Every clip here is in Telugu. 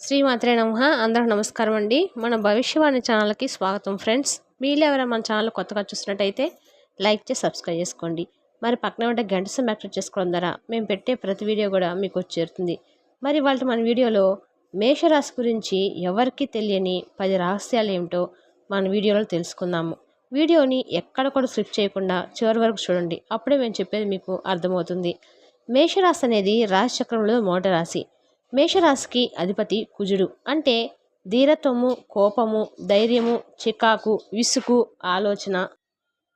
శ్రీమాత్రే నమ. అందరూ నమస్కారం అండి. మన భవిష్యవాణి ఛానల్కి స్వాగతం ఫ్రెండ్స్. మీరు ఎవరైనా మన ఛానల్ కొత్తగా చూసినట్టయితే లైక్ చేసి సబ్స్క్రైబ్ చేసుకోండి. మరి పక్కన ఉంటే గంట సమయం యాక్టివ్ చేసుకోవడం ద్వారా మేము పెట్టే ప్రతి వీడియో కూడా మీకు చేరుతుంది. మరి వాళ్ళ మన వీడియోలో మేషరాశి గురించి ఎవరికి తెలియని పది రహస్యాలు ఏమిటో మన వీడియోలో తెలుసుకుందాము. వీడియోని ఎక్కడ కూడా స్లిప్ చేయకుండా చివరి వరకు చూడండి. అప్పుడే మేము చెప్పేది మీకు అర్థమవుతుంది. మేషరాశి అనేది రాశి చక్రంలో మొదటి రాశి మేషరాశికి అధిపతి కుజుడు అంటే ధీరత్వము కోపము ధైర్యము చికాకు విసుగు ఆలోచన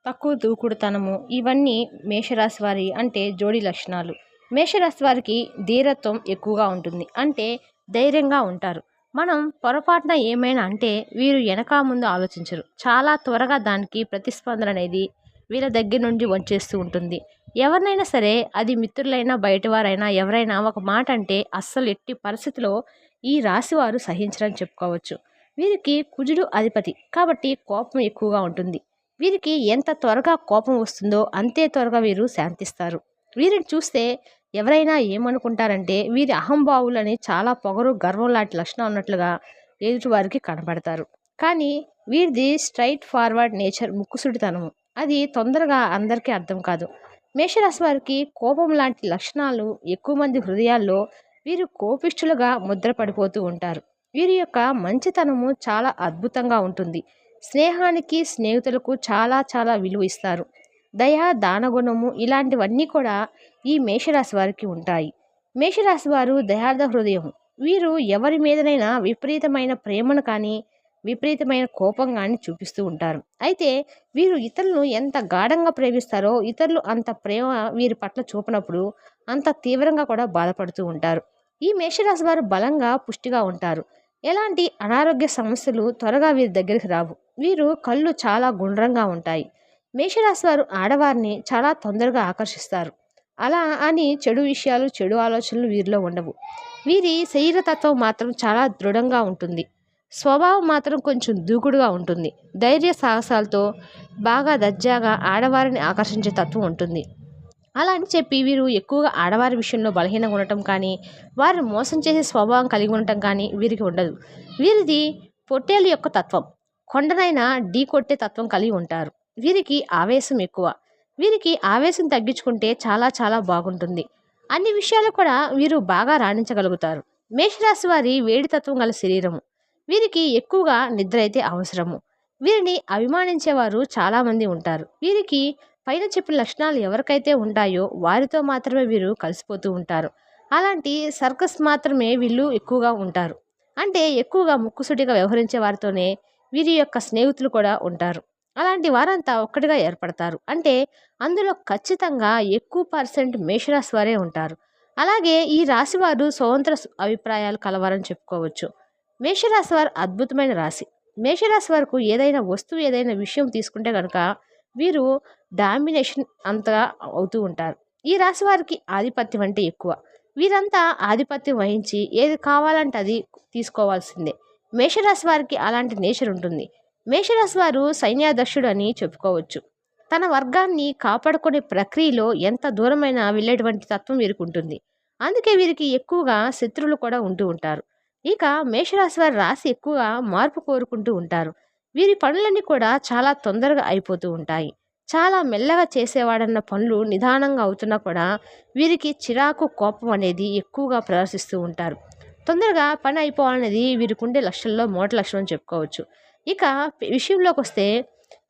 తక్కువ దూకుడుతనము ఇవన్నీ మేషరాశి వారి అంటే జోడి లక్షణాలు. మేషరాశి వారికి ధీరత్వం ఎక్కువగా ఉంటుంది. అంటే ధైర్యంగా ఉంటారు. మనం పొరపాటున ఏమైనా అంటే వీరు వెనక ముందు ఆలోచించరు. చాలా త్వరగా దానికి ప్రతిస్పందన అనేది వీళ్ళ దగ్గర నుండి వచ్చేస్తూ ఉంటుంది. ఎవరినైనా సరే అది మిత్రులైనా బయటవారైనా ఎవరైనా ఒక మాట అంటే అస్సలు ఎట్టి పరిస్థితిలో ఈ రాశివారు సహించరని చెప్పుకోవచ్చు. వీరికి కుజుడు అధిపతి కాబట్టి కోపం ఎక్కువగా ఉంటుంది. వీరికి ఎంత త్వరగా కోపం వస్తుందో అంతే త్వరగా వీరు శాంతిస్తారు. వీరిని చూస్తే ఎవరైనా ఏమనుకుంటారంటే వీరి అహంభావులని చాలా పొగరు గర్వం లాంటి లక్షణం ఉన్నట్లుగా ఎదుటివారికి కనపడతారు కానీ వీరిది స్ట్రైట్ ఫార్వర్డ్ నేచర్ ముక్కుసుడితనము అది తొందరగా అందరికీ అర్థం కాదు. మేషరాశి వారికి కోపం లాంటి లక్షణాలు ఎక్కువ మంది హృదయాల్లో వీరు కోపిష్ఠులుగా ముద్రపడిపోతూ ఉంటారు. వీరి యొక్క మంచితనము చాలా అద్భుతంగా ఉంటుంది. స్నేహానికి స్నేహితులకు చాలా చాలా విలువ ఇస్తారు. దయ దానగుణము ఇలాంటివన్నీ కూడా ఈ మేషరాశి వారికి ఉంటాయి. మేషరాశి వారు దయార్థ హృదయం. వీరు ఎవరి మీదనైనా విపరీతమైన ప్రేమను కానీ విపరీతమైన కోపం కానీ చూపిస్తూ ఉంటారు. అయితే వీరు ఇతరులను ఎంత గాఢంగా ప్రేమిస్తారో ఇతరులు అంత ప్రేమ వీరి పట్ల చూపినప్పుడు అంత తీవ్రంగా కూడా బాధపడుతూ ఉంటారు. ఈ మేషరాశి వారు బలంగా పుష్టిగా ఉంటారు. ఎలాంటి అనారోగ్య సమస్యలు త్వరగా వీరి దగ్గరికి రావు. వీరు కళ్ళు చాలా గుండ్రంగా ఉంటాయి. మేషరాశి వారు ఆడవారిని చాలా తొందరగా ఆకర్షిస్తారు. అలా అని చెడు విషయాలు చెడు ఆలోచనలు వీరిలో ఉండవు. వీరి శరీరతత్వం మాత్రం చాలా దృఢంగా ఉంటుంది. స్వభావం మాత్రం కొంచెం దూకుడుగా ఉంటుంది. ధైర్య సాహసాలతో బాగా దర్జాగా ఆడవారిని ఆకర్షించే తత్వం ఉంటుంది. అలా అని చెప్పి వీరు ఎక్కువగా ఆడవారి విషయంలో బలహీనంగా ఉండటం కానీ వారిని మోసం చేసే స్వభావం కలిగి ఉండటం కానీ వీరికి ఉండదు. వీరిది పొట్టేలు యొక్క తత్వం. కొండనైనా ఢీ కొట్టే తత్వం కలిగి ఉంటారు. వీరికి ఆవేశం ఎక్కువ. వీరికి ఆవేశం తగ్గించుకుంటే చాలా చాలా బాగుంటుంది. అన్ని విషయాలు కూడా వీరు బాగా రాణించగలుగుతారు. మేషరాశి వారి వేడి తత్వం గల శరీరము. వీరికి ఎక్కువగా నిద్ర అయితే అవసరము. వీరిని అభిమానించేవారు చాలామంది ఉంటారు. వీరికి పైన చెప్పిన లక్షణాలు ఎవరికైతే ఉంటాయో వారితో మాత్రమే వీరు కలిసిపోతూ ఉంటారు. అలాంటి సర్కస్ మాత్రమే వీళ్ళు ఎక్కువగా ఉంటారు. అంటే ఎక్కువగా ముక్కుసుడిగా వ్యవహరించే వారితోనే వీరి యొక్క స్నేహితులు కూడా ఉంటారు. అలాంటి వారంతా ఒక్కటిగా ఏర్పడతారు. అంటే అందులో ఖచ్చితంగా ఎక్కువ పర్సెంట్ మేషరాశి వారే ఉంటారు. అలాగే ఈ రాశివారు స్వతంత్ర అభిప్రాయాలు కలవారని చెప్పుకోవచ్చు. మేషరాశి వారు అద్భుతమైన రాశి. మేషరాశి వారికి ఏదైనా వస్తువు ఏదైనా విషయం తీసుకుంటే కనుక వీరు డామినేషన్ అంతగా అవుతూ ఉంటారు. ఈ రాశి వారికి ఆధిపత్యం అంటే ఎక్కువ. వీరంతా ఆధిపత్యం వహించి ఏది కావాలంటే అది తీసుకోవాల్సిందే. మేషరాశి వారికి అలాంటి నేచర్ ఉంటుంది. మేషరాశి వారు సైన్యాధ్యక్షుడు అని చెప్పుకోవచ్చు. తన వర్గాన్ని కాపాడుకునే ప్రక్రియలో ఎంత దూరమైనా వెళ్ళేటువంటి తత్వం వీరికి ఉంటుంది. అందుకే వీరికి ఎక్కువగా శత్రువులు కూడా ఉంటూ ఉంటారు. ఇక మేషరాశి వారి రాశి ఎక్కువగా మార్పు కోరుకుంటూ ఉంటారు. వీరి పనులన్నీ కూడా చాలా తొందరగా అయిపోతూ ఉంటాయి. చాలా మెల్లగా చేసేవాడన్న పనులు నిదానంగా అవుతున్నా కూడా వీరికి చిరాకు కోపం అనేది ఎక్కువగా ప్రదర్శిస్తూ ఉంటారు. తొందరగా పని అయిపోవాలనేది వీరికి ఉండే లక్షల్లో మూట లక్షణం అని చెప్పుకోవచ్చు. ఇక విషయంలోకి వస్తే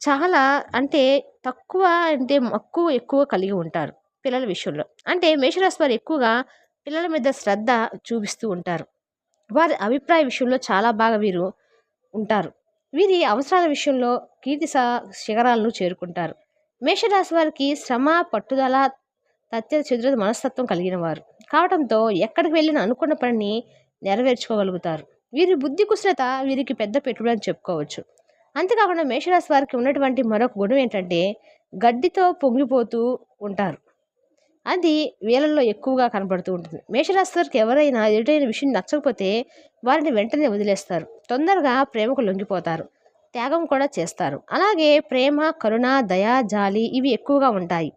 చాలా అంటే తక్కువ అంటే మక్కువ ఎక్కువ కలిగి ఉంటారు పిల్లల విషయంలో. అంటే మేషరాశి వారు ఎక్కువగా పిల్లల మీద శ్రద్ధ చూపిస్తూ ఉంటారు. వారి అభిప్రాయ విషయంలో చాలా బాగా వీరు ఉంటారు. వీరి అవసరాల విషయంలో కీర్తి శిఖరాలను చేరుకుంటారు. మేషరాశి వారికి శ్రమ పట్టుదల తత్య చతుర మనస్తత్వం కలిగిన వారు. కావడంతో ఎక్కడికి వెళ్ళిన అనుకున్న పనిని నెరవేర్చుకోగలుగుతారు. వీరి బుద్ధి కుశలత వీరికి పెద్ద పెట్టుబడి అని చెప్పుకోవచ్చు. అంతేకాకుండా మేషరాశి వారికి ఉన్నటువంటి మరొక గుణం ఏంటంటే గడ్డితో పొంగిపోతూ ఉంటారు. అది వీళ్ళల్లో ఎక్కువగా కనబడుతూ ఉంటుంది. మేషరాశి వారికి ఎవరైనా ఎదుటైన విషయం నచ్చకపోతే వారిని వెంటనే వదిలేస్తారు. తొందరగా ప్రేమకు లొంగిపోతారు. త్యాగం కూడా చేస్తారు. అలాగే ప్రేమ కరుణ దయ జాలి ఇవి ఎక్కువగా ఉంటాయి.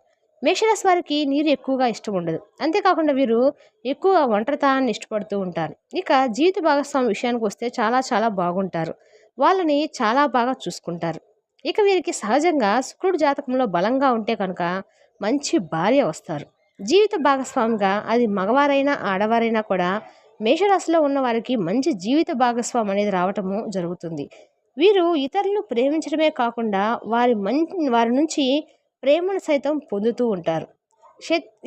మేషరాశి వారికి నీరు ఎక్కువగా ఇష్టం ఉండదు. అంతేకాకుండా వీరు ఎక్కువ ఒంటరితనాన్ని ఇష్టపడుతూ ఉంటారు. ఇక జీవిత భాగస్వామి విషయానికి వస్తే చాలా చాలా బాగుంటారు. వాళ్ళని చాలా బాగా చూసుకుంటారు. ఇక వీరికి సహజంగా శుక్రుడు జాతకంలో బలంగా ఉంటే కనుక మంచి భార్య వస్తారు. జీవిత భాగస్వామిగా అది మగవారైనా ఆడవారైనా కూడా మేషరాశిలో ఉన్న వారికి మంచి జీవిత భాగస్వామి అనేది రావటము జరుగుతుంది. వీరు ఇతరులను ప్రేమించడమే కాకుండా వారి మం వారి నుంచి ప్రేమను సైతం పొందుతూ ఉంటారు.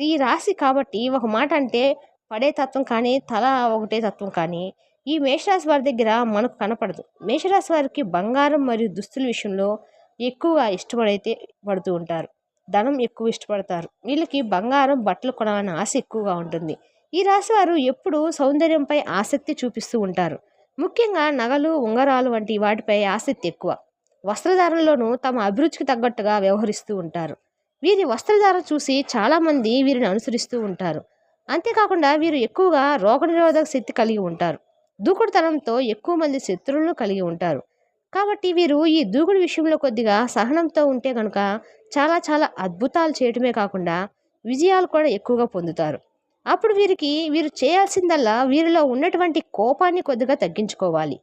ఈ రాశి కాబట్టి ఒక మాట అంటే పడే తత్వం కానీ తల ఒకటే తత్వం కానీ ఈ మేషరాశి వారి దగ్గర మనకు కనపడదు. మేషరాశి వారికి బంగారం మరియు దుస్తుల విషయంలో ఎక్కువగా ఇష్టపడైతే పడుతూ ఉంటారు. ధనం ఎక్కువ ఇష్టపడతారు. వీళ్ళకి బంగారం బట్టలు కొనాలని ఆశ ఎక్కువగా ఉంటుంది. ఈ రాశి వారు ఎప్పుడూ సౌందర్యంపై ఆసక్తి చూపిస్తూ ఉంటారు. ముఖ్యంగా నగలు ఉంగరాలు వంటి వాటిపై ఆసక్తి ఎక్కువ. వస్త్రధారణలోనూ తమ అభిరుచికి తగ్గట్టుగా వ్యవహరిస్తూ ఉంటారు. వీరి వస్త్రధారణ చూసి చాలామంది వీరిని అనుసరిస్తూ ఉంటారు. అంతేకాకుండా వీరు ఎక్కువగా రోగనిరోధక శక్తి కలిగి ఉంటారు. దూకుడుతనంతో ఎక్కువ మంది శత్రువులను కలిగి ఉంటారు. కాబట్టి వీరు ఈ దూకుడు విషయంలో కొద్దిగా సహనంతో ఉంటే కనుక చాలా చాలా అద్భుతాలు చేయటమే కాకుండా విజయాలు కూడా ఎక్కువగా పొందుతారు. అప్పుడు వీరికి వీరు చేయాల్సిందల్లా వీరిలో ఉన్నటువంటి కోపాన్ని కొద్దిగా తగ్గించుకోవాలి.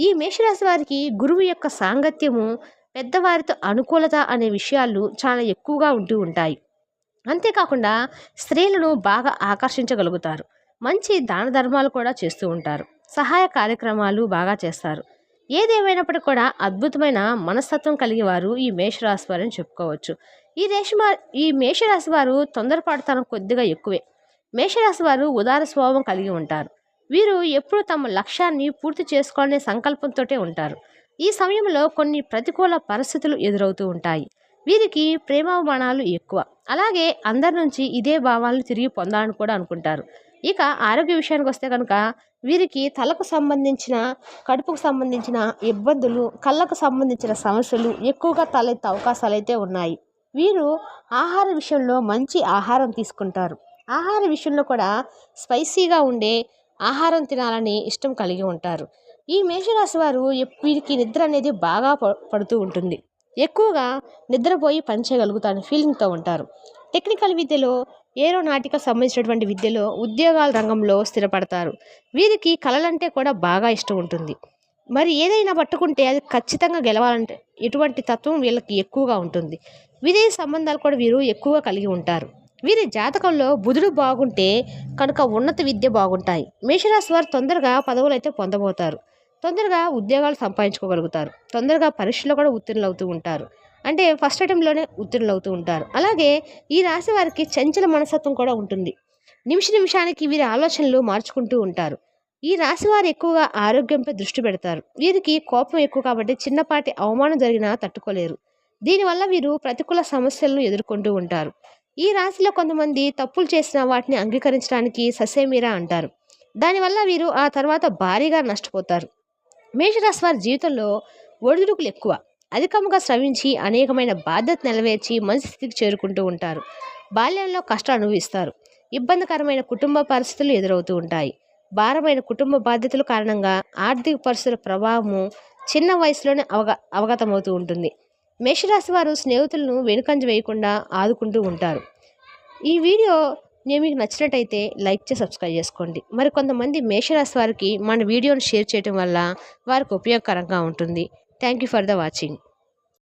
ఈ మేషరాశి వారికి గురువు యొక్క సాంగత్యము పెద్దవారితో అనుకూలత అనే విషయాలు చాలా ఎక్కువగా ఉంటూ ఉంటాయి. అంతేకాకుండా స్త్రీలను బాగా ఆకర్షించగలుగుతారు. మంచి దాన ధర్మాలు కూడా చేస్తూ ఉంటారు. సహాయ కార్యక్రమాలు బాగా చేస్తారు. ఏదేమైనప్పటికీ కూడా అద్భుతమైన మనస్తత్వం కలిగి వారు ఈ మేషరాశి వారని చెప్పుకోవచ్చు. ఈ రేషమ ఈ మేషరాశి వారు తొందరపాటుతనం కొద్దిగా ఎక్కువే. మేషరాశి వారు ఉదార స్వభావం కలిగి ఉంటారు. వీరు ఎప్పుడూ తమ లక్ష్యాన్ని పూర్తి చేసుకోవాలనే సంకల్పంతో ఉంటారు. ఈ సమయంలో కొన్ని ప్రతికూల పరిస్థితులు ఎదురవుతూ ఉంటాయి. వీరికి ప్రేమాభిమానాలు ఎక్కువ. అలాగే అందరి నుంచి ఇదే భావాలను తిరిగి పొందాలని కూడా అనుకుంటారు. ఇక ఆరోగ్య విషయానికి వస్తే కనుక వీరికి తలకు సంబంధించిన కడుపుకు సంబంధించిన ఇబ్బందులు కళ్ళకు సంబంధించిన సమస్యలు ఎక్కువగా తలెత్తే అవకాశాలు అయితే ఉన్నాయి. వీరు ఆహార విషయంలో మంచి ఆహారం తీసుకుంటారు. ఆహార విషయంలో కూడా స్పైసీగా ఉండే ఆహారం తినాలని ఇష్టం కలిగి ఉంటారు. ఈ మేషరాశి వారు వీరికి నిద్ర అనేది బాగా పడుతూ ఉంటుంది. ఎక్కువగా నిద్రపోయి పనిచేయగలుగుతారని ఫీలింగ్తో ఉంటారు. టెక్నికల్ విద్యలో ఏరోనాటిక సంబంధించినటువంటి విద్యలో ఉద్యోగాల రంగంలో స్థిరపడతారు. వీరికి కళలంటే కూడా బాగా ఇష్టం ఉంటుంది. మరి ఏదైనా పట్టుకుంటే అది ఖచ్చితంగా గెలవాలంటే ఎటువంటి తత్వం వీళ్ళకి ఎక్కువగా ఉంటుంది. విదేశీ సంబంధాలు కూడా వీరు ఎక్కువగా కలిగి ఉంటారు. వీరి జాతకంలో బుధుడు బాగుంటే కనుక ఉన్నత విద్య బాగుంటాయి. మేషరాశి వారు తొందరగా పదవులు అయితే పొందబోతారు. తొందరగా ఉద్యోగాలు సంపాదించుకోగలుగుతారు. తొందరగా పరీక్షలో కూడా ఉత్తీర్ణులు అవుతూ ఉంటారు. అంటే ఫస్ట్ అటెంప్ట్లోనే ఉత్తీర్ణులు అవుతూ ఉంటారు. అలాగే ఈ రాశి వారికి చంచల మనస్తత్వం కూడా ఉంటుంది. నిమిష నిమిషానికి వీరి ఆలోచనలు మార్చుకుంటూ ఉంటారు. ఈ రాశి వారు ఎక్కువగా ఆరోగ్యంపై దృష్టి పెడతారు. వీరికి కోపం ఎక్కువ కాబట్టి చిన్నపాటి అవమానం జరిగినా తట్టుకోలేరు. దీనివల్ల వీరు ప్రతికూల సమస్యలను ఎదుర్కొంటూ ఉంటారు. ఈ రాశిలో కొంతమంది తప్పులు చేసిన వాటిని అంగీకరించడానికి ససేమీరా అంటారు. దానివల్ల వీరు ఆ తర్వాత భారీగా నష్టపోతారు. మేషరాశి వారి జీవితంలో ఒడిదుడుకులు ఎక్కువ. అధికంగా శ్రమించి అనేకమైన బాధ్యత నెరవేర్చి మంచి స్థితికి చేరుకుంటూ ఉంటారు. బాల్యంలో కష్టం అనుభవిస్తారు. ఇబ్బందికరమైన కుటుంబ పరిస్థితులు ఎదురవుతూ ఉంటాయి. భారమైన కుటుంబ బాధ్యతల కారణంగా ఆర్థిక పరిస్థితుల ప్రభావము చిన్న వయసులోనే అవగా అవగతమవుతూ ఉంటుంది. మేషరాశి వారు స్నేహితులను వెనుకంజ వేయకుండా ఆదుకుంటూ ఉంటారు. ఈ వీడియో నేను మీకు నచ్చినట్టయితే లైక్ చేసి సబ్స్క్రైబ్ చేసుకోండి. మరి కొంతమంది మేషరాశి వారికి మన వీడియోను షేర్ చేయడం వల్ల వారికి ఉపయోగకరంగా ఉంటుంది. Thank you for the watching.